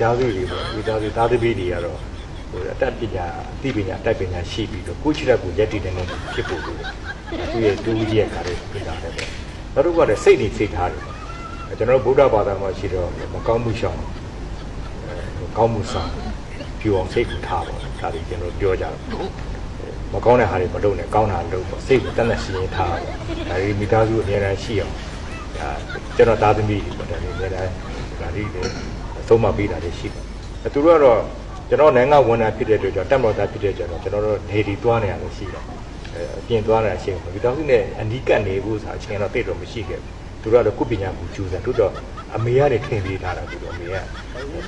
သားစုတွေပေါ့ဒီသားစုသားသမီးတွေကတော့ဟိုအတတ်ပညာအသိပညာအတတ်ပညာရှိပြီးတော့ကိုယ့်ချစ်တဲ့ကိုရက်တည်တဲ့နဲ့ဖြစ်ဖို့လိုတယ်သူရဲ့တူကြီးရဲ့ခါလေးပြတာတယ်ပေါ့နောက်တစ်ခုကလည်းစိတ်နေစိတ်ထားတယ်ပေါ့ကျွန်တော်တို့ဗုဒ္ဓဘာသာမှာရှိတော့မကောင်းမှုရှောင်အဲကောင်းမှုဆောင်ဖြူအောင်စိတ်ကိုထားပါဒါတွေကျွန်တော်ပြောကြတယ်မကောင်းတဲ့ဟာတွေမလုပ်နဲ့ကောင်းတာလုပ်ပေါ့စိတ်ကိုတတ်လက်စီရင်ထားပါဒါတွေမိသားစုအများအားရှိအောင်ဒါကျွန်တော်သားသမီးတွေပေါ့ဒါတွေအများအားဒါတွေ လည်းသုံးမပေးတာတွေရှိတယ်အဲသူတို့ကတော့ကျွန်တော်နိုင်ငံဝန်ထမ်းဖြစ်တဲ့အတွက်ကြောင့်တက်မတော်သားဖြစ်တဲ့ကြောင့်ကျွန်တော်တို့နေဒီသွားနေရလို့ရှိတယ်အဲအပြင်သွားနေတာရှိတယ်မိသားစုနဲ့အနီးကပ်နေဖို့ဆိုတာအချိန်တော့တိတ်တော့မရှိခဲ့ဘူးသူတို့ကတော့ကုပညာကိုကျူးစားတို့တော့အမေရတယ်ထင်ပေးထားတာသူတို့အမေက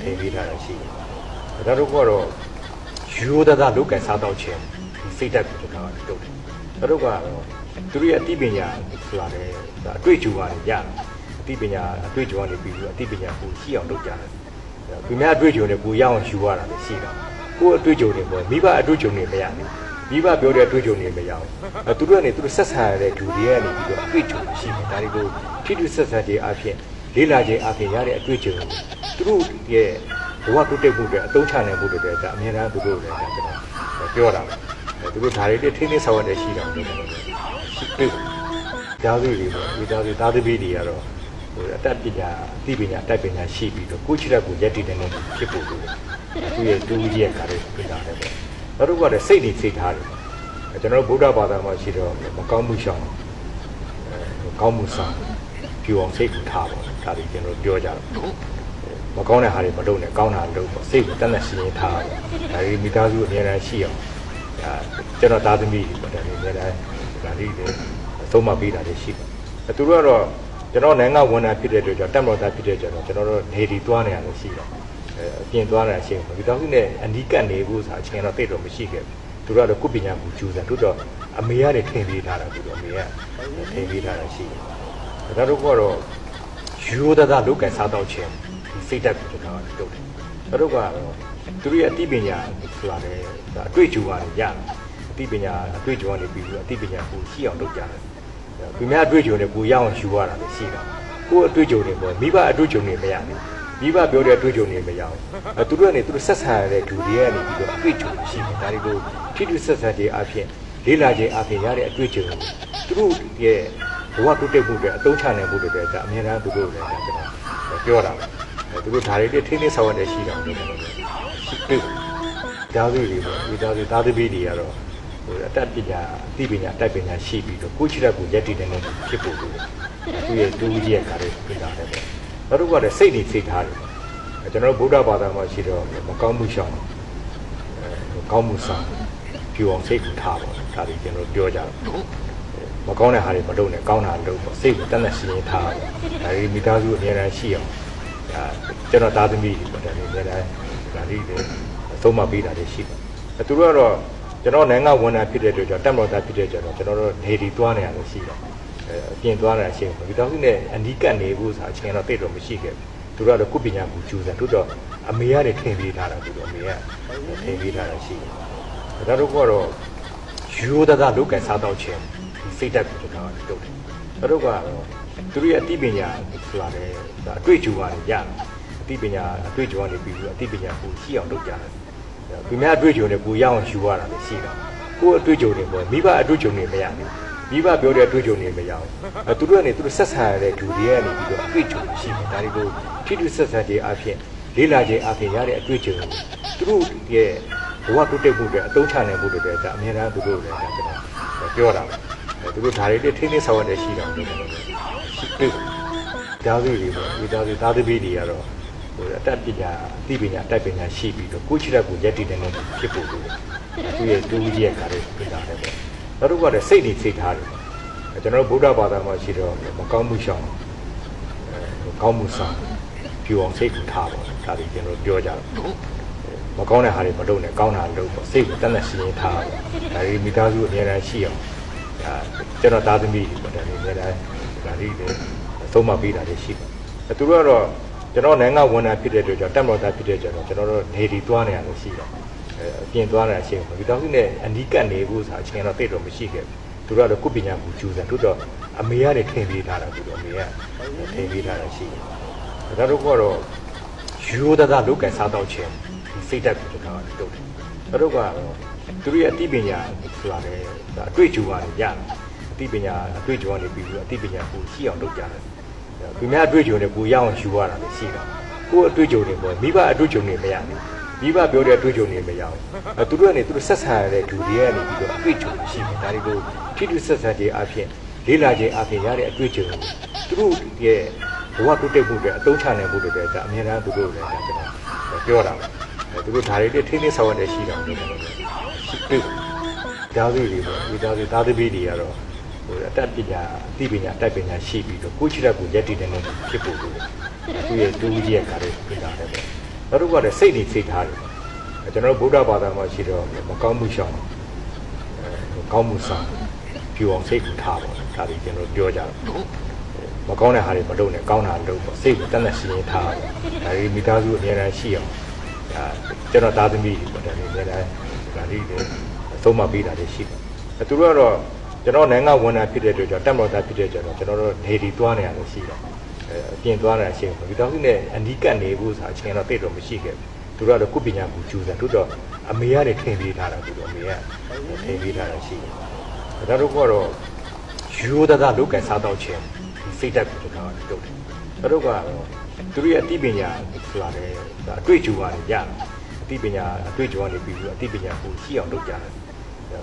ထင်ပေးထားတာရှိတယ်ဒါတို့ကတော့ရိုးသားသားလုတ်ကန်စားတော့ခြင်းစိတ်ဓာတ်ကိုကျွန်တော်တို့တယ်ဒါတို့ကတော့သူတို့ရဲ့အသိပညာဆိုတာလေဒါအတွေ့အကြုံကနေရတယ်အသိပညာအတွေ့အကြုံကနေပြီးပြီးအသိပညာကိုရှိအောင်လုပ်ကြတယ် သူများအတွေ့အကြုံတွေကိုရအောင်ယူရတာလည်းရှိတာကိုယ်အတွေ့အကြုံတွေပေါ့မိဘအတွေ့အကြုံတွေမရဘူးမိဘပြောတဲ့အတွေ့အကြုံတွေမရဘူးအဲသူတို့ကနေသူတို့ဆက်ဆံရတဲ့လူတွေကနေပြီးတော့အတွေ့အကြုံရှိတယ်ဒါတွေကိုထိတွေ့ဆက်ဆံခြင်းအပြင်လေးလာခြင်းအပြင်ရတဲ့အတွေ့အကြုံသူတို့ရဲ့ဘဝတိုးတက်မှုတွေအသုံးချနိုင်မှုတွေဒါအများအားသူတို့လည်းဒါကျွန်တော်ပြောတာပဲသူတို့ဒါတွေထိန်းသိမ်းဆောင်ရတဲ့ရှိတာလို့ကျွန်တော်ရှိတွေ့သားစုတွေပေါ့ဒီသားစုသားသမီးတွေကတော့ ဟိုအတတ်ပညာအသိပညာအတတ်ပညာရှိပြီးတော့ကိုယ့်ချစ်တဲ့ကိုရက်တည်တဲ့နဲ့ဖြစ်ဖို့လိုတယ်သူရဲ့တူကြီးရဲ့ခါလေးပြတာတယ်ပေါ့နောက်တစ်ခုကလည်းစိတ်နေစိတ်ထားတယ်ပေါ့ကျွန်တော်တို့ဗုဒ္ဓဘာသာမှာရှိတော့မကောင်းမှုရှောင်အဲကောင်းမှုဆောင်ဖြူအောင်စိတ်ကိုထားပါဒါတွေကျွန်တော်ပြောကြတယ်မကောင်းတဲ့ဟာတွေမလုပ်နဲ့ကောင်းတာလုပ်ပေါ့စိတ်ကိုတတ်လက်စီရင်ထားပါဒါတွေမိသားစုအများအားရှိအောင်ဒါကျွန်တော်သားသမီးတွေပေါ့ဒါတွေအများအားဒါတွေလည်းသုံးမပေးတာတွေရှိတယ်သူတို့ကတော့ ကျွန်တော်နိုင်ငံဝန်ထမ်းဖြစ်တဲ့အတွက်ကြောင့်တက်မတော်သားဖြစ်တဲ့ကြောင့်ကျွန်တော်တို့နေဒီသွားနေရလို့ရှိတယ်အဲအပြင်သွားနေတာရှိတယ်မိသားစုနဲ့အနီးကပ်နေဖို့ဆိုတာအချိန်တော့တိတ်တော့မရှိခဲ့ဘူးသူတို့ကတော့ကုပညာကိုကျူးစားတို့တော့အမေရတယ်ထင်ပေးထားတာသူတို့အမေကထင်ပေးထားတာရှိတယ်ဒါတို့ကတော့ရိုးသားသားလုတ်ကန်စားတော့ခြင်းစိတ်ဓာတ်ကိုကျွန်တော်တို့တယ်ဒါတို့ကတော့သူတို့ရဲ့အသိပညာဆိုတာလေအတွေ့အကြုံကနေရတယ်အသိပညာအတွေ့အကြုံကနေပြီးပြီးအသိပညာကိုရှိအောင်လုပ်ကြတယ် သူများအတွေ့အကြုံတွေကိုရအောင်ယူရတာလည်းရှိတာကိုယ်အတွေ့အကြုံတွေပေါ့မိဘအတွေ့အကြုံတွေမရဘူးမိဘပြောတဲ့အတွေ့အကြုံတွေမရဘူးအဲသူတို့ကနေသူတို့ဆက်ဆံရတဲ့လူတွေကနေပြီးတော့အတွေ့အကြုံရှိတယ်ဒါတွေကိုထိတွေ့ဆက်ဆံခြင်းအပြင်လေးလာခြင်းအပြင်ရတဲ့အတွေ့အကြုံသူတို့ရဲ့ဘဝတိုးတက်မှုတွေအသုံးချနိုင်မှုတွေဒါအများအားသူတို့လည်းဒါကျွန်တော်ပြောတာပဲသူတို့ဒါတွေထိန်းသိမ်းဆောင်ရတဲ့ရှိတာလို့ကျွန်တော်ရှိတွေ့သားစုတွေပေါ့ဒီသားစုသားသမီးတွေကတော့ ဟိုအတတ်ပညာအသိပညာအတတ်ပညာရှိပြီးတော့ကိုယ့်ချစ်တဲ့ကိုရက်တည်တဲ့နဲ့ဖြစ်ဖို့လိုတယ်သူရဲ့တူကြီးရဲ့ခါလေးပြတာတယ်ပေါ့နောက်တစ်ခုကလည်းစိတ်နေစိတ်ထားတယ်ပေါ့ကျွန်တော်တို့ဗုဒ္ဓဘာသာမှာရှိတော့မကောင်းမှုရှောင်အဲကောင်းမှုဆောင်ဖြူအောင်စိတ်ကိုထားပါဒါတွေကျွန်တော်ပြောကြတယ်မကောင်းတဲ့ဟာတွေမလုပ်နဲ့ကောင်းတာလုပ်ပေါ့စိတ်ကိုတတ်လက်စီရင်ထားပါဒါတွေမိသားစုအများအားရှိအောင်ဒါကျွန်တော်သားသမီးတွေပေါ့ဒါတွေအများအားဒါတွေလည်းသုံးမပေးတာတွေရှိတယ်သူတို့ကတော့ ကျွန်တော်နိုင်ငံဝန်ထမ်းဖြစ်တဲ့အတွက်ကြောင့်တက်မတော်သားဖြစ်တဲ့ကြောင့်ကျွန်တော်တို့နေဒီသွားနေရလို့ရှိတယ်အဲအပြင်သွားနေတာရှိတယ်မိသားစုနဲ့အနီးကပ်နေဖို့ဆိုတာအချိန်တော့တိတ်တော့မရှိခဲ့ဘူးသူတို့ကတော့ကုပညာကိုကျူးစားတို့တော့အမေရတယ်ထင်ပေးထားတာသူတို့အမေကထင်ပေးထားတာရှိတယ်ဒါတို့ကတော့ရိုးသားသားလုတ်ကန်စားတော့ခြင်းစိတ်ဓာတ်ကိုကျွန်တော်တို့တယ်ဒါတို့ကတော့သူတို့ရဲ့အသိပညာဆိုတာလေဒါအတွေ့အကြုံကနေရတယ်အသိပညာအတွေ့အကြုံကနေပြီးပြီးအသိပညာကိုရှိအောင်လုပ်ကြတယ် သူများအတွေ့အကြုံတွေကိုရအောင်ယူရတာလည်းရှိတာကိုယ်အတွေ့အကြုံတွေပေါ့မိဘအတွေ့အကြုံတွေမရဘူးမိဘပြောတဲ့အတွေ့အကြုံတွေမရဘူးအဲသူတို့ကနေသူတို့ဆက်ဆံရတဲ့လူတွေကနေပြီးတော့အတွေ့အကြုံရှိတယ်ဒါတွေကိုထိတွေ့ဆက်ဆံခြင်းအပြင်လေးလာခြင်းအပြင်ရတဲ့အတွေ့အကြုံသူတို့ရဲ့ဘဝတိုးတက်မှုတွေအသုံးချနိုင်မှုတွေဒါအများအားသူတို့လည်းဒါကျွန်တော်ပြောတာပဲသူတို့ဒါတွေထိန်းသိမ်းဆောင်ရတဲ့ရှိတာလို့ကျွန်တော်ရှိတွေ့သားစုတွေပေါ့ဒီသားစုသားသမီးတွေကတော့ ဟိုအတတ်ပညာအသိပညာအတတ်ပညာရှိပြီးတော့ကိုယ့်ချစ်တဲ့ကိုရက်တည်တဲ့နဲ့ဖြစ်ဖို့လိုတယ်သူရဲ့တူကြီးရဲ့ခါလေးပြတာတယ်ပေါ့နောက်တစ်ခုကလည်းစိတ်နေစိတ်ထားတယ်ပေါ့ကျွန်တော်တို့ဗုဒ္ဓဘာသာမှာရှိတော့မကောင်းမှုရှောင်အဲကောင်းမှုဆောင်ဖြူအောင်စိတ်ကိုထားပါဒါတွေကျွန်တော်ပြောကြတယ်မကောင်းတဲ့ဟာတွေမလုပ်နဲ့ကောင်းတာလုပ်ပေါ့စိတ်ကိုတတ်လက်စီရင်ထားပါဒါတွေမိသားစုအများအားရှိအောင်ဒါကျွန်တော်သားသမီးတွေပေါ့ဒါတွေအများအားဒါတွေလည်းသုံးမပေးတာတွေရှိတယ်သူတို့ကတော့ ကျွန်တော်နိုင်ငံဝန်ထမ်းဖြစ်တဲ့အတွက်ကြောင့်တက်မတော်သားဖြစ်တဲ့ကြောင့်ကျွန်တော်တို့နေဒီသွားနေရလို့ရှိတယ်အဲအပြင်သွားနေတာရှိတယ်မိသားစုနဲ့အနီးကပ်နေဖို့ဆိုတာအချိန်တော့တိတ်တော့မရှိခဲ့ဘူးသူတို့ကတော့ကုပညာကိုကျူးစားတို့တော့အမေရတယ်ထင်ပေးထားတာသူတို့အမေကထင်ပေးထားတာရှိတယ်ဒါတို့ကတော့ရိုးသားသားလုပ်ကင်စားတော့ခြင်းဒီစိတ်ဓာတ်ကိုကျွန်တော်ကလုပ်တယ်။တို့ကတော့သူတို့ရဲ့အသိပညာဆိုတာလေဒါအတွေ့အကြုံကနေရတယ်။အသိပညာအတွေ့အကြုံကနေပြီးပြီးတော့အသိပညာကိုရှိအောင်လုပ်ကြတယ်။ သူများအတွေ့အကြုံတွေကိုရအောင်ယူရတာလည်းရှိတာ။ကိုယ်အတွေ့အကြုံတွေပေါ့မိဘအတွေ့အကြုံတွေမရဘူး။မိဘပြောတဲ့အတွေ့အကြုံတွေမရဘူး။အဲသူတို့ကနေသူတို့ဆက်ဆံရတဲ့လူတွေကနေပြီးတော့အတွေ့အကြုံရှိတယ်။ဒါတွေကိုထိတွေ့ဆက်ဆံခြင်းအပြင်လေးလာခြင်းအပြင်ရတဲ့အတွေ့အကြုံကိုသူတို့ရဲ့ဘဝတိုးတက်မှုတွေအသုံးချနိုင်မှုတွေလည်းဒါအများအားသူတို့လည်းဒါကျွန်တော်ပြောတာပဲသူတို့ဒါတွေထိထိနေဆောင်ရတဲ့ရှိတာလို့ပြောတယ်ရှိပြီဒါစုတွေပေါ့ဒီဒါစုသာသမီတွေကတော့ ဟိုအတတ်ပညာအသိပညာအတတ်ပညာရှိပြီးတော့ကိုယ့်ချစ်တဲ့ကိုရက်တည်တဲ့နေဖြစ်ဖို့လိုတယ်သူရဲ့တူကြီးရဲ့ခါတွေပြင်လာတယ်ပေါ့နောက်တစ်ခုကလည်းစိတ်နေစိတ်ထားတယ်ကျွန်တော်ဗုဒ္ဓဘာသာမှာရှိတော့မကောင်းမှုရှောင်အဲကောင်းမှုဆောင်ပြူအောင်စိတ်ကိုထားပါဒါတွေကျွန်တော်ပြောကြတယ်မကောင်းတဲ့ဟာတွေမလုပ်နဲ့ကောင်းတာလုပ်ပေါ့စိတ်ကိုတတ်သက်ရှင်ထားပါဒါတွေမိသားစုအများအားရှိအောင်ဒါကျွန်တော်သားသမီးတွေပေါ့ဒါတွေအများအားဒါလေးတွေအဆုံးမပေးတာတွေရှိတယ်အဲသူတို့ကတော့ ကျွန်တော်နိုင်ငံဝန်ထမ်းဖြစ်တဲ့အတွက်ကြောင့်တက်မတော်သားဖြစ်တဲ့ကြောင့်ကျွန်တော်တို့နေဒီသွားနေရတယ်ရှိတယ်အဲအပြင်သွားနေတာရှိတယ်မိသားစုနဲ့အနီးကပ်နေဖို့ဆိုတာအချိန်တော့တိတ်တော့မရှိခဲ့ဘူးသူတို့ကတော့ကုပညာကိုကျူးစားတို့တော့အမေရတယ်ထင်ပေးထားတာသူတို့အမေကထင်ပေးထားတာရှိတယ်ဒါတို့ကတော့ရိုးသားသားလုပ်ကင်စားတော့ခြင်းဒီစိတ်ဓာတ်ကိုကျွန်တော်ကလုပ်တယ်။တို့ကတော့သူတို့ရဲ့အသိပညာဆိုတာလေဒါအတွေ့အကြုံကနေရတယ်။အသိပညာအတွေ့အကြုံကနေပြီးပြီးတော့အသိပညာကိုရှိအောင်လုပ်ကြတယ်။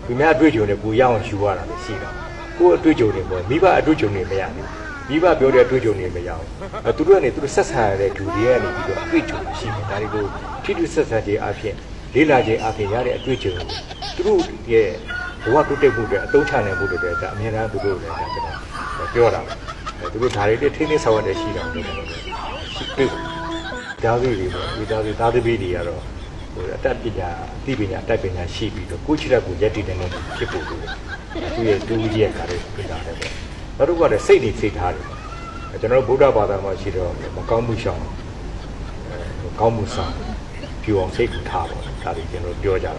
သူများအတွေ့အကြုံတွေကိုရအောင်ယူရတာလည်းရှိတာ။ကိုယ်အတွေ့အကြုံတွေပေါ့မိဘအတွေ့အကြုံတွေမရဘူး။မိဘပြောတဲ့အတွေ့အကြုံတွေမရဘူး။အဲသူတို့ကနေသူတို့ဆက်ဆံရတဲ့လူတွေကနေပြီးတော့အတွေ့အကြုံရှိတယ်။ဒါတွေကိုထိတွေ့ဆက်ဆံခြင်းအပြင်လေးလာခြင်းအပြင်ရတဲ့အတွေ့အကြုံကိုသူတို့ရဲ့ဘဝတိုးတက်မှုတွေအသုံးချနိုင်မှုတွေလည်းဒါအများအားသူတို့လည်းဒါကျွန်တော်ပြောတာပဲသူတို့ဒါတွေထိနေဆောင်ရတဲ့ရှိတာလို့ပြောတယ်ရှိပြီဒါစုတွေပေါ့ဒီဒါစုသားသမီးတွေကတော့ ဟိုအတတ်ပညာအသိပညာအတတ်ပညာရှိပြီးတော့ကိုယ့်ချစ်တဲ့ကိုရက်တည်တဲ့နေဖြစ်ဖို့လိုတယ်သူရဲ့တူကြီးရဲ့ခါတွေပြင်လာတယ်ပေါ့နောက်တစ်ခုကလည်းစိတ်နေစိတ်ထားတယ်ကျွန်တော်ဗုဒ္ဓဘာသာမှာရှိတော့မကောင်းမှုရှောင်အဲကောင်းမှုဆောင်ပြူအောင်စိတ်ကိုထားပါဒါတွေကျွန်တော်ပြောကြတယ်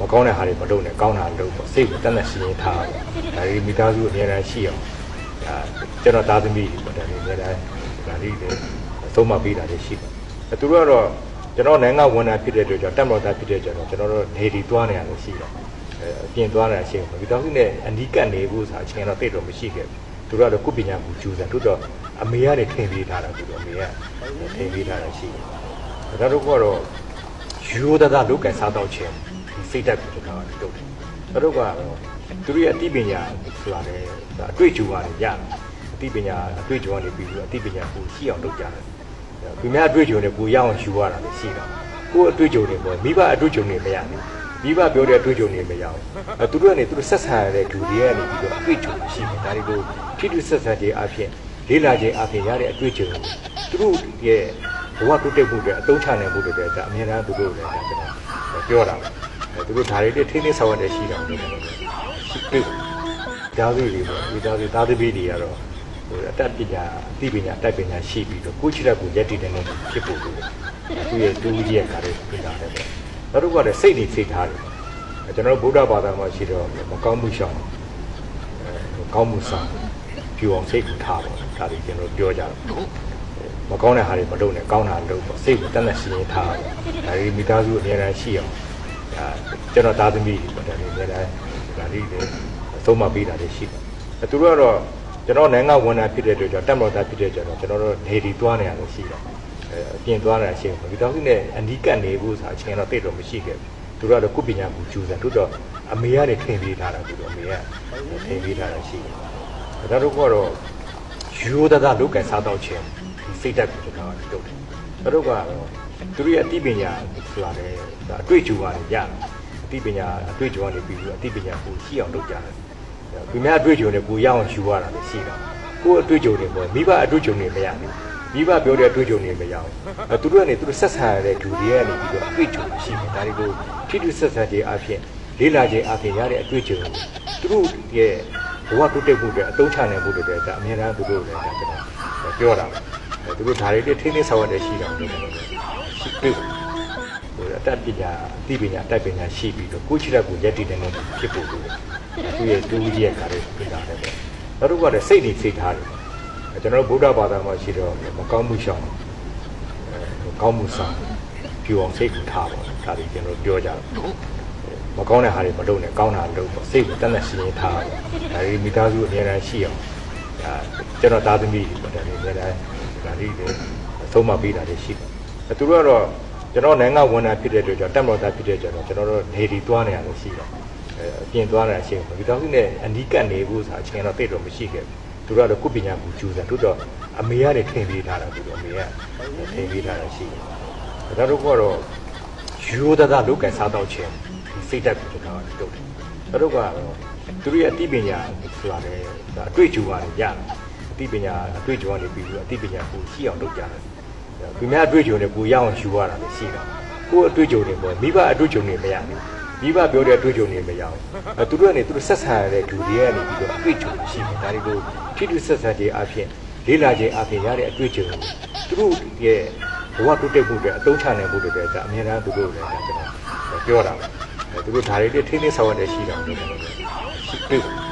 မကောင်းတဲ့ဟာတွေမလုပ်နဲ့ကောင်းတာလုပ်ပေါ့စိတ်ကိုတတ်သက်ရှင်ထားပါဒါတွေမိသားစုအများအားရှိအောင်ဒါကျွန်တော်သားသမီးတွေပေါ့ဒါတွေအများအားဒါလေးတွေအဆုံးမပေးတာတွေရှိတယ်သူတို့ကတော့ ကျွန်တော်နိုင်ငံဝန်ထမ်းဖြစ်တဲ့အတွက်ကြောင့်တက်မတော်သားဖြစ်တဲ့ကြောင့်ကျွန်တော်တို့နေဒီသွားနေရတယ်ရှိတယ်အပြင်သွားနေတာရှိတယ်မိသားစုနဲ့အနီးကပ်နေဖို့ဆိုတာအချိန်တော့တိတ်တော့မရှိခဲ့ဘူးသူတို့ကတော့ကုပညာကိုကျူးစားတို့တော့အမေကနေထင်ပေးထားတာသူတို့အမေကထင်ပေးထားတာရှိတယ်ဒါတို့ကတော့ရိုးသားသားလုပ်ကင်စားတော့ခြင်းဒီစိတ်ဓာတ်ကိုကျွန်တော်ကလုပ်တယ်။တို့ကတော့သူတို့ရဲ့အသိပညာဆိုတာလေဒါအတွေ့အကြုံကနေရတယ်။အသိပညာအတွေ့အကြုံကနေပြီးပြီးတော့အသိပညာကိုရှိအောင်လုပ်ကြတယ်။ သူများအတွေ့အကြုံတွေကိုရအောင်ယူရတာလည်းရှိတာ။ကိုယ်အတွေ့အကြုံတွေပေါ့မိဘအတွေ့အကြုံတွေမရဘူး။မိဘပြောတဲ့အတွေ့အကြုံတွေမရဘူး။အဲသူတို့ကနေသူတို့ဆက်ဆံရတဲ့လူတွေကနေပြီးတော့အတွေ့အကြုံရှိတယ်။ဒါတွေကိုထိတွေ့ဆက်ဆံခြင်းအပြင်လေးလာခြင်းအပြင်ရတဲ့အတွေ့အကြုံကိုသူတို့ရဲ့ဘဝတိုးတက်မှုတွေအသုံးချနိုင်မှုတွေလည်းဒါအများအားသူတို့လည်းဒါကျွန်တော်ပြောတာပဲသူတို့ဒါတွေထိနေဆောင်ရတဲ့ရှိတာလို့ပြောတယ်ရှိပြီဒါစုတွေပေါ့ဒီဒါစုသားသမီးတွေကတော့ ဟိုအတတ်ပညာအသိပညာအတတ်ပညာရှိပြီးတော့ကိုယ့်ချစ်တဲ့ကိုရက်တည်တဲ့နေဖြစ်ဖို့လိုတယ်သူရဲ့တူကြီးရဲ့ခါတွေပြင်လာတယ်ပေါ့နောက်တစ်ခုကလည်းစိတ်နေစိတ်ထားတယ်ကျွန်တော်ဗုဒ္ဓဘာသာမှာရှိတော့မကောင်းမှုရှောင်အဲကောင်းမှုဆောင်ပြူအောင်စိတ်ကိုထားပါဒါတွေကျွန်တော်ပြောကြတယ်မကောင်းတဲ့ဟာတွေမလုပ်နဲ့ကောင်းတာလုပ်ပေါ့စိတ်ကိုတတ်သက်ရှင်ထားပါဒါတွေမိသားစုအများအားရှိအောင်ဒါကျွန်တော်သားသမီးတွေပေါ့ဒါတွေအများအားဒါလေးတွေအဆုံးမပေးတာတွေရှိတယ်အဲသူတို့ကတော့ ကျွန်တော်နိုင်ငံဝန်ထမ်းဖြစ်တဲ့အတွက်ကြောင့်တက်မတော်သားဖြစ်တဲ့ကြောင့်ကျွန်တော်တို့နေဒီသွားနေရတယ်ရှိတယ်အဲအပြင်သွားနေတာရှိတယ်မိသားစုနဲ့အနီးကပ်နေဖို့ဆိုတာအချိန်တော့တိတ်တော့မရှိခဲ့ဘူးသူတို့ကတော့ကုပညာကိုကျူးစားတို့တော့အမေကနေထင်ပေးထားတာသူတို့အမေကထင်ပေးထားတာရှိတယ်ဒါတို့ကတော့ရိုးသားသားလုပ်ကင်စားတော့ခြင်းစိတ်ဓာတ်ကိုကျွန်တော်လုပ်တယ်။တို့ကတော့သူတို့ရဲ့အသိပညာဆိုတာလေဒါအတွေ့အကြုံကနေရတယ်။အသိပညာအတွေ့အကြုံကနေပြီးပြီးအသိပညာကိုရှိအောင်လုပ်ကြတယ်။ သူများအတွေ့အကြုံတွေကိုရအောင်ယူရတာလည်းရှိတာ။ကိုယ်အတွေ့အကြုံတွေပေါ့မိဘအတွေ့အကြုံတွေမရဘူး။မိဘပြောတဲ့အတွေ့အကြုံတွေမရဘူး။အဲသူတို့ကနေသူတို့ဆက်ဆံရတဲ့လူတွေကနေပြီးတော့အတွေ့အကြုံရှိတယ်။ဒါတွေကိုထိတွေ့ဆက်ဆံခြင်းအပြင်လေးလာခြင်းအပြင်ရတဲ့အတွေ့အကြုံကိုသူတို့ရဲ့ဘဝတိုးတက်မှုတွေအသုံးချနိုင်မှုတွေလည်းဒါအများအားသူတို့လည်းဒါကျွန်တော်ပြောတာပဲသူတို့ဒါတွေထိနေဆောင်ရတဲ့ရှိတာလို့ပြောတယ်ရှိပြီဟိုအတတ်ပညာအသိပညာအတတ်ပညာရှိပြီးတော့ကိုယ့်ချစ်တဲ့ကိုရက်တည်တဲ့နေဖြစ်ဖို့လိုတယ် သူရဲ့တူကြီးရဲ့ခါတွေပြင်လာတယ်ပေါ့နောက်တစ်ခုကလည်းစိတ်နေစိတ်ထားတယ်ကျွန်တော်ဗုဒ္ဓဘာသာမှာရှိတော့မကောင်းမှုရှောင်အဲကောင်းမှုဆောင်ပြူအောင်စိတ်ကိုထားပါဒါတွေကျွန်တော်ပြောကြတယ်မကောင်းတဲ့ဟာတွေမလုပ်နဲ့ကောင်းတာလုပ်ပေါ့စိတ်ကိုတတ်လက်ရှင်းထားပါဒါတွေမိသားစုအများအားရှိအောင်ဒါကျွန်တော်သားသမီးတွေဒါတွေအများအားဒါတွေအဆုံးမပေးတာတွေရှိတယ်သူတို့ကတော့ကျွန်တော်နိုင်ငံဝန်ထမ်းဖြစ်တဲ့အတွက်ကြောင့်တက်မတော်သားဖြစ်တဲ့ကြောင့်ကျွန်တော်တို့နေဒီသွားနေရတယ်ရှိတယ် အဲအပြင်သွားနေတာရှိတယ်မိသားစုနဲ့အနီးကပ်နေဖို့ဆိုတာအချိန်တော့တိတ်တော့မရှိခဲ့ဘူးသူတို့ကတော့ကိုယ်ပညာကိုကျူးစားတို့တော့အမေရတယ်ထင်ပေးထားတာသူတို့အမေကထင်ပေးထားတာရှိတယ်ဒါတို့ကတော့ရိုးသားသားလုတ်ကန်စားတော့ခြင်းဒီစိတ်တက်ကိုကျွန်တော်တို့တယ်တို့ကတော့သူတို့ရဲ့အသိပညာဆိုတာလေဒါအတွေ့အကြုံကနေရတယ်အသိပညာအတွေ့အကြုံကနေပြီးပြီးအသိပညာကိုရှိအောင်လုပ်ကြတယ်သူများအတွေ့အကြုံနဲ့ကိုရအောင်ယူရတာလည်းရှိတာကိုအတွေ့အကြုံတွေပေါ့မိဘအတွေ့အကြုံတွေမရဘူး မိဘပြောတဲ့အတွေ့အကြုံတွေမရဘူးအဲသူတို့ကနေသူတို့ဆက်ဆံရတဲ့လူတွေကနေပြီးတော့အတွေ့အကြုံရှိတယ်ဒါတွေကိုထိတွေ့ဆက်ဆံခြင်းအပြင်လေးလာခြင်းအပြင်ရတဲ့အတွေ့အကြုံသူတို့ရဲ့ဘဝတိုးတက်မှုတွေအသုံးချနိုင်မှုတွေလည်းဒါအများအားသူတို့လည်းဒါကျွန်တော်ပြောတာပဲအဲသူတို့ဒါတွေထိန်းသိမ်းဆောင်ရတဲ့ရှိတာကိုကျွန်တော်ရှိတွေ့